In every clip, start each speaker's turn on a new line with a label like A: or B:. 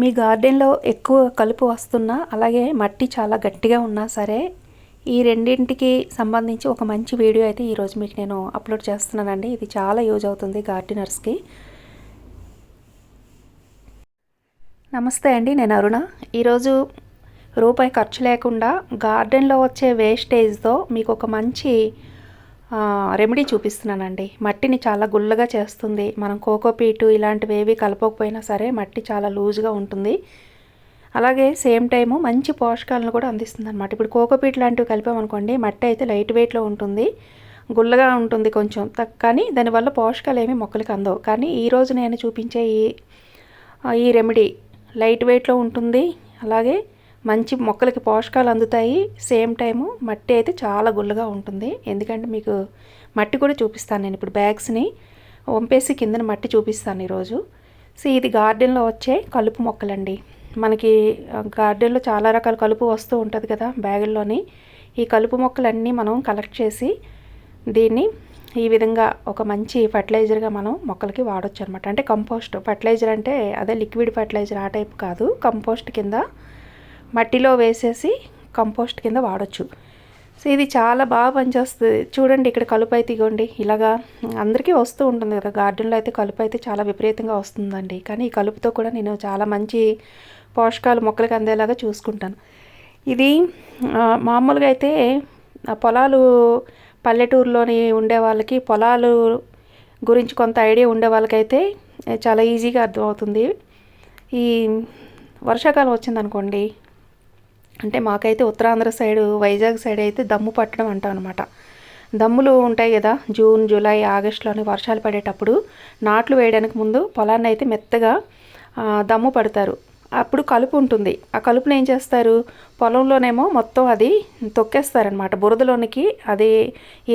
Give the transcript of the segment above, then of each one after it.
A: మీ గార్డెన్లో ఎక్కువ కలుపు వస్తున్నా అలాగే మట్టి చాలా గట్టిగా ఉన్నా సరే ఈ రెండింటికి సంబంధించి ఒక మంచి వీడియో అయితే ఈరోజు మీకు నేను అప్లోడ్ చేస్తున్నానండి. ఇది చాలా యూజ్ అవుతుంది గార్డెనర్స్కి. నమస్తే అండి నేను అరుణ. ఈరోజు రూపాయి ఖర్చు లేకుండా గార్డెన్లో వచ్చే వేస్టేజ్తో మీకు ఒక మంచి రెమెడీ చూపిస్తున్నానండి. మట్టిని చాలా గుల్లగా చేస్తుంది. మనం కోకోపీటు ఇలాంటివి ఏవి కలపకపోయినా సరే మట్టి చాలా లూజ్గా ఉంటుంది. అలాగే సేమ్ టైము మంచి పోషకాలను కూడా అందిస్తుంది అనమాట ఇప్పుడు కోకోపీట్ లాంటివి కలిపామనుకోండి మట్టి అయితే లైట్ వెయిట్లో ఉంటుంది. గుల్లగా ఉంటుంది కొంచెం. కానీ దానివల్ల పోషకాలు ఏమి మొక్కలకి అందవు. కానీ ఈరోజు నేను చూపించే ఈ ఈ రెమెడీ లైట్ వెయిట్లో ఉంటుంది. అలాగే మంచి మొక్కలకి పోషకాలు అందుతాయి. సేమ్ టైము మట్టి అయితే చాలా గుల్లగా ఉంటుంది. ఎందుకంటే మీకు మట్టి కూడా చూపిస్తాను నేను ఇప్పుడు బ్యాగ్స్ని. వంపేసి కిందన మట్టి చూపిస్తాను ఈరోజు. సో ఇది గార్డెన్లో వచ్చే కలుపు మొక్కలండి. మనకి గార్డెన్లో చాలా రకాల కలుపు వస్తూ ఉంటుంది కదా బ్యాగుల్లోని. ఈ కలుపు మొక్కలన్నీ మనం కలెక్ట్ చేసి దీన్ని ఈ విధంగా ఒక మంచి ఫర్టిలైజర్గా మనం మొక్కలకి వాడచ్చు అనమాట అంటే కంపోస్ట్ ఫర్టిలైజర్ అంటే అదే లిక్విడ్ ఫర్టిలైజర్ ఆ టైప్ కాదు. కంపోస్ట్ కింద మట్టిలో వేసేసి కంపోస్ట్ కింద వాడచ్చు. సో ఇది చాలా బాగా పనిచేస్తుంది. చూడండి ఇక్కడ కలుపు అయితే ఇగోండి. ఇలాగా అందరికీ వస్తూ ఉంటుంది కదా. గార్డెన్లో అయితే కలుపు అయితే చాలా విపరీతంగా వస్తుందండి. కానీ ఈ కలుపుతో కూడా నేను చాలా మంచి పోషకాలు మొక్కలకు అందేలాగా చూసుకుంటాను. ఇది మామూలుగా అయితే పొలాలు పల్లెటూరులోని ఉండే వాళ్ళకి పొలాలు గురించి కొంత ఐడియా ఉండే వాళ్ళకైతే చాలా ఈజీగా అర్థమవుతుంది. ఈ వర్షాకాలం వచ్చిందనుకోండి అంటే మాకైతే ఉత్తరాంధ్ర సైడ్ వైజాగ్ సైడ్ అయితే దమ్ము పట్టడం అంటాం అనమాట దమ్ములు ఉంటాయి కదా జూన్ జూలై ఆగస్టులోని వర్షాలు పడేటప్పుడు నాట్లు వేయడానికి ముందు పొలాన్ని అయితే మెత్తగా దమ్ము పడతారు. అప్పుడు కలుపు ఉంటుంది. ఆ కలుపుని ఏం చేస్తారు? పొలంలోనేమో మొత్తం అది తొక్కేస్తారనమాట బురదలోనికి అది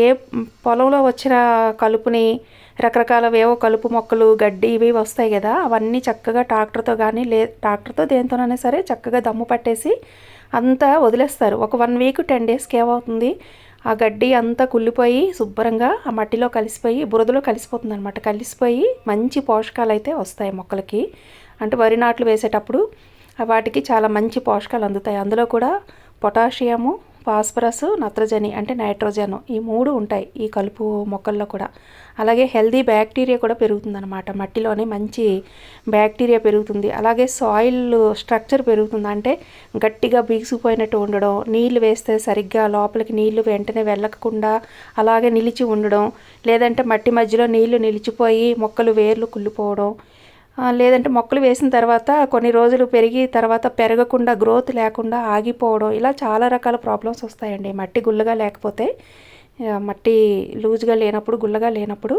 A: ఏ పొలంలో వచ్చిన కలుపుని రకరకాల వేవో కలుపు మొక్కలు గడ్డి ఇవి వస్తాయి కదా అవన్నీ చక్కగా ట్రాక్టర్తో కానీ లే ట్రాక్టర్తో దేంతోనైనా సరే చక్కగా దమ్ము పట్టేసి అంతా వదిలేస్తారు. ఒక వన్ వీక్ టెన్ డేస్కి ఏమవుతుంది? ఆ గడ్డి అంతా కుళ్ళిపోయి శుభ్రంగా ఆ మట్టిలో కలిసిపోయి బురదలో కలిసిపోతుంది అనమాట కలిసిపోయి మంచి పోషకాలు అయితే వస్తాయి మొక్కలకి. అంటే వరి నాట్లు వేసేటప్పుడు వాటికి చాలా మంచి పోషకాలు అందుతాయి. అందులో కూడా పొటాషియము ఫాస్ఫరస్ నత్రజని అంటే నైట్రోజన్ ఈ మూడు ఉంటాయి ఈ కలుపు మొక్కల్లో కూడా. అలాగే హెల్దీ బ్యాక్టీరియా కూడా పెరుగుతుందన్నమాట. మట్టిలోనే మంచి బ్యాక్టీరియా పెరుగుతుంది. అలాగే సాయిల్ స్ట్రక్చర్ పెరుగుతుంది. అంటే గట్టిగా బీగిసిపోయినట్టు ఉండడం నీళ్ళు వేస్తే సరిగ్గా లోపలికి నీళ్ళు వెంటనే వెళ్ళకుండా అలాగే నిలిచి ఉండడం లేదంటే మట్టి మధ్యలో నీళ్ళు నిలిచిపోయి మొక్కలు వేర్లు కుళ్ళిపోవడం లేదంటే మొక్కలు వేసిన తర్వాత కొన్ని రోజులు పెరిగి తర్వాత పెరగకుండా గ్రోత్ లేకుండా ఆగిపోవడం ఇలా చాలా రకాల ప్రాబ్లమ్స్ వస్తాయండి. మట్టి గుల్లగా లేకపోతే మట్టి లూజ్గా లేనప్పుడు గుల్లగా లేనప్పుడు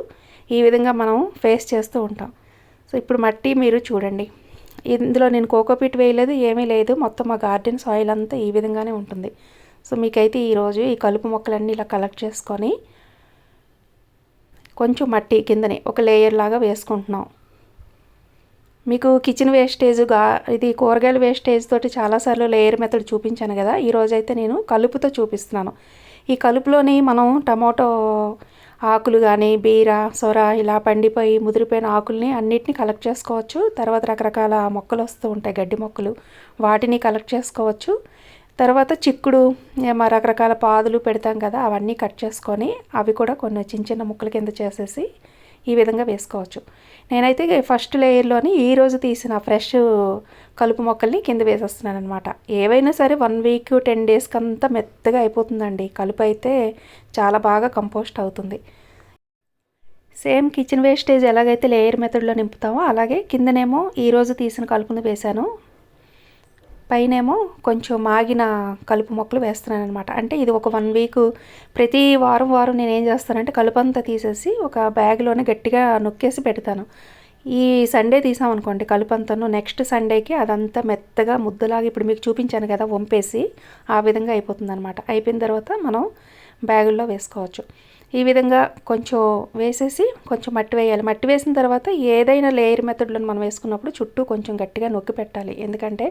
A: ఈ విధంగా మనం ఫేస్ చేస్తూ ఉంటాం. సో ఇప్పుడు మట్టి మీరు చూడండి. ఇందులో నేను కోకోపీట్ వేయలేదు ఏమీ లేదు. మొత్తం మా గార్డెన్ సాయిల్ అంతా ఈ విధంగానే ఉంటుంది. సో మీకైతే ఈరోజు ఈ కలుపు మొక్కలన్నీ ఇలా కలెక్ట్ చేసుకొని కొంచెం మట్టి కిందనే ఒక లేయర్ లాగా వేసుకుంటున్నాం. మీకు కిచెన్ వేస్టేజ్గా ఇది కూరగాయల వేస్టేజ్ తోటి చాలాసార్లు లేయర్ మెథడ్ చూపించాను కదా. ఈరోజైతే నేను కలుపుతో చూపిస్తున్నాను. ఈ కలుపులోని మనం టమాటో ఆకులు కానీ బీర సొర ఇలా పండిపోయి ముదిరిపోయిన ఆకుల్ని అన్నిటిని కలెక్ట్ చేసుకోవచ్చు. తర్వాత రకరకాల మొక్కలు వస్తూ ఉంటాయి గడ్డి మొక్కలు. వాటిని కలెక్ట్ చేసుకోవచ్చు. తర్వాత చిక్కుడు రకరకాల పాదులు పెడతాం కదా అవన్నీ కట్ చేసుకొని అవి కూడా కొన్ని చిన్న చిన్న ముక్కల కింద చేసేసి ఈ విధంగా వేసుకోవచ్చు. నేనైతే ఫస్ట్ లేయర్లోని ఈరోజు తీసిన ఫ్రెష్ కలుపు మొక్కల్ని కింద వేసేస్తున్నాను అనమాట ఏవైనా సరే వన్ వీక్ టెన్ డేస్కి అంతా మెత్తగా అయిపోతుందండి. కలుపు అయితే చాలా బాగా కంపోస్ట్ అవుతుంది. సేమ్ కిచెన్ వేస్టేజ్ ఎలాగైతే లేయర్ మెథడ్లో నింపుతామో అలాగే కిందనేమో ఈరోజు తీసిన కలుపుని వేశాను. పైనేమో కొంచెం మాగిన కలుపు మొక్కలు వేస్తున్నాను అనమాట అంటే ఇది ఒక వన్ వీక్ ప్రతి వారం వారం నేను ఏం చేస్తానంటే కలుపు అంతా తీసేసి ఒక బ్యాగ్లోనే గట్టిగా నొక్కేసి పెడతాను. ఈ సండే తీసామనుకోండి కలుపు నెక్స్ట్ సండేకి అదంతా మెత్తగా ముద్దలాగా ఇప్పుడు మీకు చూపించాను కదా వంపేసి ఆ విధంగా అయిపోతుంది అనమాట అయిపోయిన తర్వాత మనం బ్యాగుల్లో వేసుకోవచ్చు. ఈ విధంగా కొంచెం వేసేసి కొంచెం మట్టి వేయాలి. మట్టి వేసిన తర్వాత ఏదైనా లేయర్ మెథడ్లో మనం వేసుకున్నప్పుడు చుట్టూ కొంచెం గట్టిగా నొక్కి పెట్టాలి. ఎందుకంటే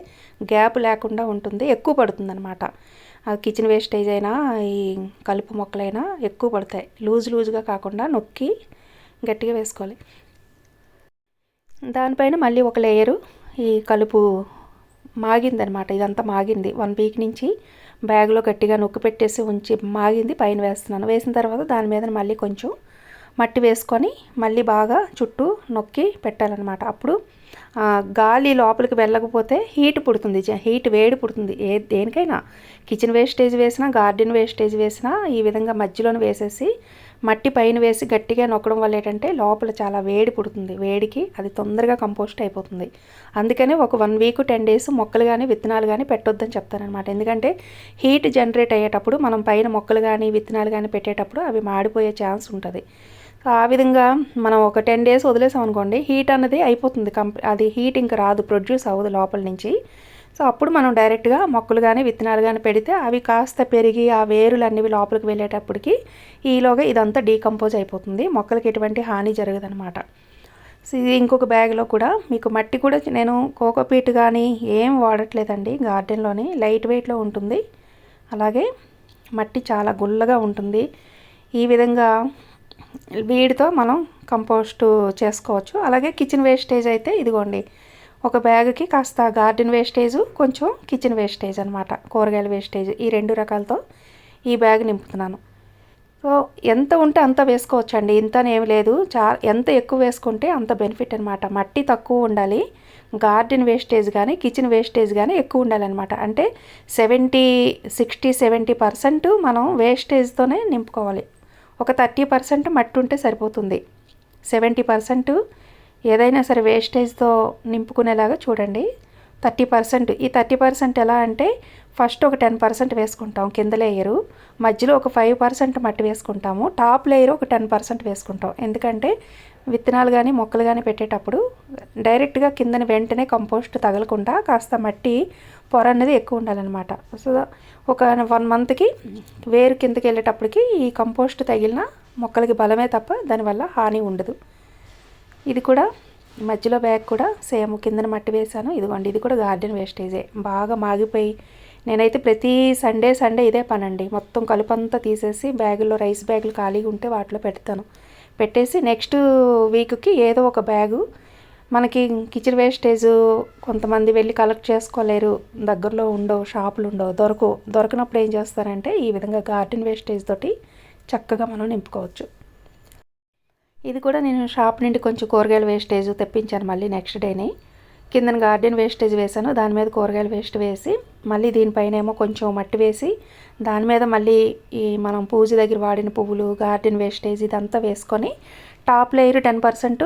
A: గ్యాప్ లేకుండా ఉంటుంది ఎక్కువ పడుతుంది అనమాట కిచెన్ వేస్టేజ్ అయినా ఈ కలుపు మొక్కలైనా ఎక్కువ పడతాయి. లూజ్ లూజ్గా కాకుండా నొక్కి గట్టిగా వేసుకోవాలి. దానిపైన మళ్ళీ ఒక లేయరు ఈ కలుపు మాగిందనమాట ఇదంతా మాగింది. వన్ వీక్ నుంచి బ్యాగ్లో గట్టిగా నొక్కి పెట్టేసి ఉంచి మాగింది పైన వేస్తున్నాను. వేసిన తర్వాత దాని మీద మళ్ళీ కొంచెం మట్టి వేసుకొని మళ్ళీ బాగా చుట్టూ నొక్కి పెట్టాలన్నమాట. అప్పుడు గాలి లోపలికి వెళ్ళకపోతే హీట్ పుడుతుంది హీట్ వేడి పుడుతుంది. ఏ దేనికైనా. కిచెన్ వేస్టేజ్ వేసినా గార్డెన్ వేస్టేజ్ వేసినా ఈ విధంగా మధ్యలోనే వేసేసి మట్టి పైన వేసి గట్టిగా నొక్కడం వల్ల ఏంటంటే లోపల చాలా వేడి పుడుతుంది. వేడికి అది తొందరగా కంపోస్ట్ అయిపోతుంది. అందుకనే ఒక వన్ వీక్ టెన్ డేస్ మొక్కలు కానీ విత్తనాలు కానీ పెట్టొద్దని చెప్తానమాట ఎందుకంటే హీట్ జనరేట్ అయ్యేటప్పుడు మనం పైన మొక్కలు కానీ విత్తనాలు కానీ పెట్టేటప్పుడు అవి మాడిపోయే ఛాన్స్ ఉంటుంది. ఆ విధంగా మనం ఒక టెన్ డేస్ వదిలేసాం అనుకోండి హీట్ అన్నది అయిపోతుంది. కంప్ అది హీట్ ఇంకా రాదు ప్రొడ్యూస్ అవ్వదు లోపల నుంచి. సో అప్పుడు మనం డైరెక్ట్గా మొక్కలు కానీ విత్తనాలు కానీ పెడితే అవి కాస్త పెరిగి ఆ వేరులు అన్నివి లోపలికి వెళ్ళేటప్పటికి ఈలోగా ఇదంతా డీకంపోజ్ అయిపోతుంది. మొక్కలకి ఎటువంటి హాని జరగదనమాట సో ఇది ఇంకొక బ్యాగ్లో కూడా మీకు మట్టి కూడా నేను కోకోపీట్ కానీ ఏం వాడట్లేదండి. గార్డెన్లోని లైట్ వెయిట్లో ఉంటుంది. అలాగే మట్టి చాలా గుల్లగా ఉంటుంది. ఈ విధంగా వీడితో మనం కంపోస్ట్ చేసుకోవచ్చు. అలాగే కిచెన్ వేస్టేజ్ అయితే ఇదిగోండి. ఒక బ్యాగ్కి కాస్త గార్డెన్ వేస్టేజ్ కొంచెం కిచెన్ వేస్టేజ్ అనమాట కూరగాయల వేస్టేజ్ ఈ రెండు రకాలతో ఈ బ్యాగ్ నింపుతున్నాను. సో ఎంత ఉంటే అంత వేసుకోవచ్చండి. ఇంతనేమి లేదు. చా ఎంత ఎక్కువ వేసుకుంటే అంత బెనిఫిట్ అనమాట మట్టి తక్కువ ఉండాలి. గార్డెన్ వేస్టేజ్ కానీ కిచెన్ వేస్టేజ్ కానీ ఎక్కువ ఉండాలన్నమాట. అంటే సెవెంటీ సిక్స్టీ సెవెంటీ పర్సెంట్ మనం వేస్టేజ్తోనే నింపుకోవాలి. ఒక థర్టీ పర్సెంట్ మట్టి ఉంటే సరిపోతుంది. సెవెంటీ పర్సెంట్ ఏదైనా సరే వేస్టేజ్తో నింపుకునేలాగా చూడండి. థర్టీ పర్సెంట్ ఈ థర్టీ పర్సెంట్ ఎలా అంటే ఫస్ట్ ఒక టెన్ పర్సెంట్ వేసుకుంటాం కింద లేయరు. మధ్యలో ఒక ఫైవ్ పర్సెంట్ మట్టి వేసుకుంటాము టాప్ లేయర్ ఒక టెన్ పర్సెంట్ వేసుకుంటాం. ఎందుకంటే విత్తనాలు కానీ మొక్కలు కానీ పెట్టేటప్పుడు డైరెక్ట్గా కిందని వెంటనే కంపోస్ట్ తగలకుండా కాస్త మట్టి పొర అనేది ఎక్కువ ఉండాలన్నమాట. సో ఒక వన్ మంత్కి వేరు కిందకి వెళ్ళేటప్పటికి ఈ కంపోస్ట్ తగిలిన మొక్కలకి బలమే తప్ప దానివల్ల హాని ఉండదు. ఇది కూడా మధ్యలో బ్యాగ్ కూడా సేమ్ కిందన మట్టి వేశాను. ఇదిగోండి ఇది కూడా గార్డెన్ వేస్టేజే. బాగా మాగిపోయి నేనైతే ప్రతి సండే సండే ఇదే పనండి. మొత్తం కలుపంతా తీసేసి బ్యాగుల్లో రైస్ బ్యాగులు ఖాళీగా ఉంటే వాటిలో పెడతాను. పెట్టేసి నెక్స్ట్ వీక్కి ఏదో ఒక బ్యాగు. మనకి కిచెన్ వేస్టేజ్ కొంతమంది వెళ్ళి కలెక్ట్ చేసుకోలేరు. దగ్గరలో ఉండవు షాపులు ఉండవు. దొరకు దొరకనప్పుడు ఏం చేస్తారంటే ఈ విధంగా గార్డెన్ వేస్టేజ్ తోటి చక్కగా మనం నింపుకోవచ్చు. ఇది కూడా నేను షాప్ నుండి కొంచెం కూరగాయల వేస్టేజ్ తెప్పించాను మళ్ళీ నెక్స్ట్ డేని కిందన గార్డెన్ వేస్టేజ్ వేసాను దాని మీద కూరగాయల వేస్ట్ వేసి మళ్ళీ దీనిపైన ఏమో కొంచెం మట్టి వేసి దాని మీద మళ్ళీ ఈ మనం పూజ దగ్గర వాడిన పువ్వులు గార్డెన్ వేస్టేజ్ ఇదంతా వేసుకొని టాప్ లేయర్ టెన్ పర్సెంట్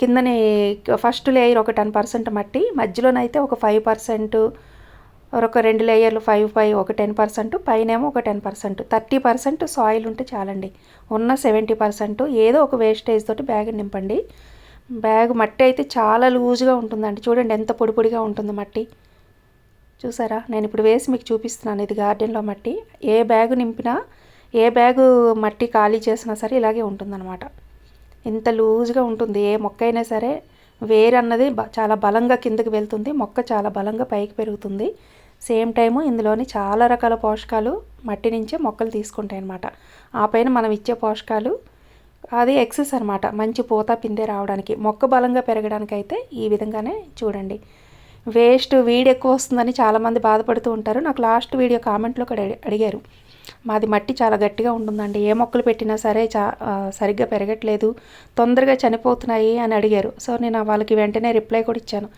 A: కిందని ఫస్ట్ లేయర్ ఒక టెన్ పర్సెంట్ మట్టి మధ్యలోనైతే ఒక ఫైవ్ పర్సెంట్ ఒక రెండు లేయర్లు ఫైవ్ ఫైవ్ ఒక టెన్ పర్సెంట్ పైనేమో ఒక ten percent thirty percent soil ఉంటే చాలండి. ఉన్న సెవెంటీ పర్సెంట్ ఏదో ఒక వేస్టేజ్ తోటి బ్యాగ్ నింపండి. బ్యాగ్ మట్టి అయితే చాలా లూజ్గా ఉంటుందండి. చూడండి ఎంత పొడి పొడిగా ఉంటుంది మట్టి. చూసారా? నేను ఇప్పుడు వేసి మీకు చూపిస్తున్నాను ఇది గార్డెన్లో మట్టి. ఏ బ్యాగు నింపినా ఏ బ్యాగు మట్టి ఖాళీ చేసినా సరే ఇలాగే ఉంటుందన్నమాట. ఇంత లూజ్గా ఉంటుంది. ఏ మొక్క అయినా సరే వేరు అన్నది చాలా బలంగా కిందకి వెళ్తుంది. మొక్క చాలా బలంగా పైకి పెరుగుతుంది. సేమ్ టైము ఇందులోని చాలా రకాల పోషకాలు మట్టి నుంచే మొక్కలు తీసుకుంటాయి అన్నమాట ఆ పైన మనం ఇచ్చే పోషకాలు అది ఎక్సెస్ అనమాట మంచి పూత పిందె రావడానికి మొక్క బలంగా పెరగడానికి అయితే ఈ విధంగానే చూడండి. వేస్ట్ వీడి ఎక్కువ వస్తుందని చాలామంది బాధపడుతూ ఉంటారు. నాకు లాస్ట్ వీడియో కామెంట్లో కూడా అడిగారు. మాది మట్టి చాలా గట్టిగా ఉంటుందండి. ఏ మొక్కలు పెట్టినా సరే చా సరిగ్గా పెరగట్లేదు. తొందరగా చనిపోతున్నాయి అని అడిగారు. సో నేను వాళ్ళకి వెంటనే రిప్లై కూడా ఇచ్చాను.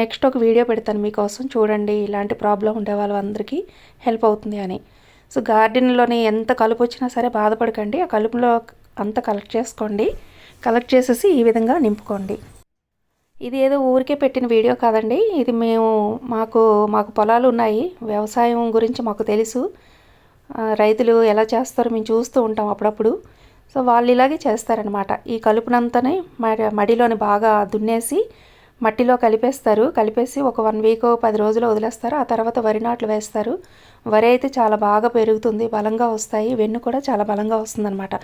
A: నెక్స్ట్ ఒక వీడియో పెడతాను మీకోసం. చూడండి ఇలాంటి ప్రాబ్లం ఉండే వాళ్ళందరికీ హెల్ప్ అవుతుంది అని. సో గార్డెన్లోని ఎంత కలుపు వచ్చినా సరే బాధపడకండి. ఆ కలుపులో అంత కలెక్ట్ చేసుకోండి. కలెక్ట్ చేసేసి ఈ విధంగా నింపుకోండి. ఇది ఏదో ఊరికే పెట్టిన వీడియో కాదండి. ఇది మేము మాకు మాకు పొలాలు ఉన్నాయి. వ్యవసాయం గురించి మాకు తెలుసు. రైతులు ఎలా చేస్తారో మేము చూస్తూ ఉంటాం అప్పుడప్పుడు. సో వాళ్ళు ఇలాగే చేస్తారనమాట ఈ కలుపునంతనే మడిలోని బాగా దున్నేసి మట్టిలో కలిపేస్తారు. కలిపేసి ఒక వన్ వీక్ పది రోజులు వదిలేస్తారు. ఆ తర్వాత వరి నాట్లు వేస్తారు. వరి అయితే చాలా బాగా పెరుగుతుంది బలంగా వస్తాయి. వెన్ను కూడా చాలా బలంగా వస్తుందన్నమాట.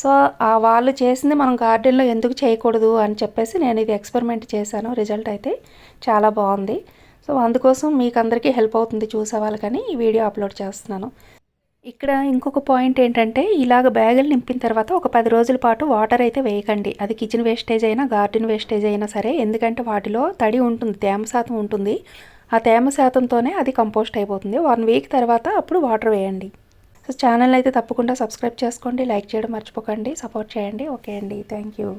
A: సో ఆ వాళ్ళు చేసింది మనం గార్డెన్లో ఎందుకు చేయకూడదు అని చెప్పేసి నేను ఇది ఎక్స్పెరిమెంట్ చేశాను. రిజల్ట్ అయితే చాలా బాగుంది. సో అందుకోసం మీకు అందరికీ హెల్ప్ అవుతుంది చూసే వాళ్ళకని ఈ వీడియో అప్లోడ్ చేస్తున్నాను. ఇక్కడ ఇంకొక పాయింట్ ఏంటంటే ఇలాగ బ్యాగులు నింపిన తర్వాత ఒక పది రోజుల పాటు వాటర్ అయితే వేయకండి. అది కిచెన్ వేస్టేజ్ అయినా గార్డెన్ వేస్టేజ్ అయినా సరే ఎందుకంటే వాటిలో తడి ఉంటుంది తేమ శాతం ఉంటుంది. ఆ తేమ శాతంతోనే అది కంపోస్ట్ అయిపోతుంది. వన్ వీక్ తర్వాత అప్పుడు వాటర్ వేయండి. సో ఛానల్ అయితే తప్పకుండా సబ్స్క్రైబ్ చేసుకోండి లైక్ చేయడం మర్చిపోకండి సపోర్ట్ చేయండి. ఓకే అండి. Thank you